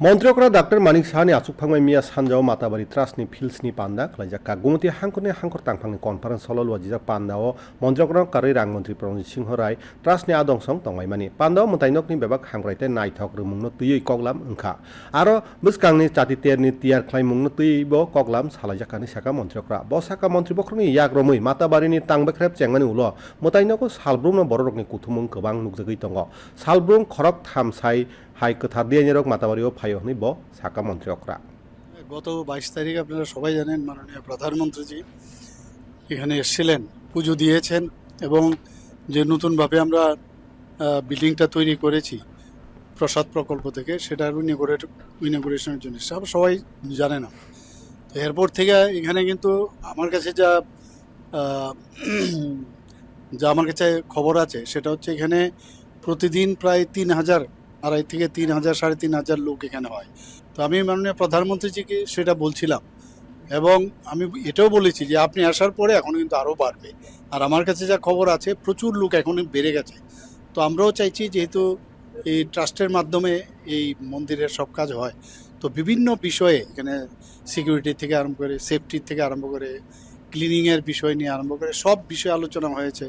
मन्त्रीकरा doctor Manik साहानि आसुकफांमाय मिया सानजाव माताबारि ट्रास्टनि फिल्ड्सनि पान्दा खलाइजाक कागुमति हांखरनि हांखर तांफांनि conference हल लजिजाक पान्दाव मन्त्रीकरा कारै रां मन्त्री प्रणजित सिंह राय ट्रास्टनि आदंसं तंमाइमानि पान्दाव मोताइनकनि बेबाक हांग्राइते नाइथक रुमुंनो तुयै कगलाम ओंखा आरो बुसकांनि चाति तेरनि तियार ख्लाइमुंनो तुयैबो कगलाम सालाइजाकानि साका मन्त्रीकरा ब साका मन्त्री बख्रनि याग्रमै माताबारिनि तांबेख्रेब चेंमानि उल मोताइनको सालब्रुमनो बररकनि कुथुमुं गोबां नुगजोगै दङ सालब्रुम खरक थामसाइ হাই কোথার দিয়ে নিরক মাতাবাড়িও ফাইও হনি ব সাকা মন্ত্রী অকরা। গত বাইশ তারিখ আপনারা সবাই জানেন মাননীয় প্রধানমন্ত্রীজি এখানে এসেছিলেন, পুজো দিয়েছেন এবং যে নতুনভাবে আমরা বিল্ডিংটা তৈরি করেছি প্রসাদ প্রকল্প থেকে সেটার ইনগুরেট ইনগুরেশনের জন্য সব সবাই জানে না। তো এরপর থেকে এখানে কিন্তু আমার কাছে যা যা আমার কাছে খবর আছে সেটা হচ্ছে এখানে প্রতিদিন প্রায় তিন হাজার আড়াই থেকে তিন হাজার, সাড়ে তিন হাজার লোক এখানে হয়। তো আমি মাননীয় প্রধানমন্ত্রীজিকে সেটা বলছিলাম এবং আমি এটাও বলেছি যে আপনি আসার পরে এখন কিন্তু আরও বাড়বে। আর আমার কাছে যা খবর আছে, প্রচুর লোক এখন বেড়ে গেছে। তো আমরাও চাইছি যেহেতু এই ট্রাস্টের মাধ্যমে এই মন্দিরের সব কাজ হয়, তো বিভিন্ন বিষয়ে এখানে সিকিউরিটি থেকে আরম্ভ করে, সেফটি থেকে আরম্ভ করে, ক্লিনিংয়ের বিষয় নিয়ে আরম্ভ করে, সব বিষয়ে আলোচনা হয়েছে।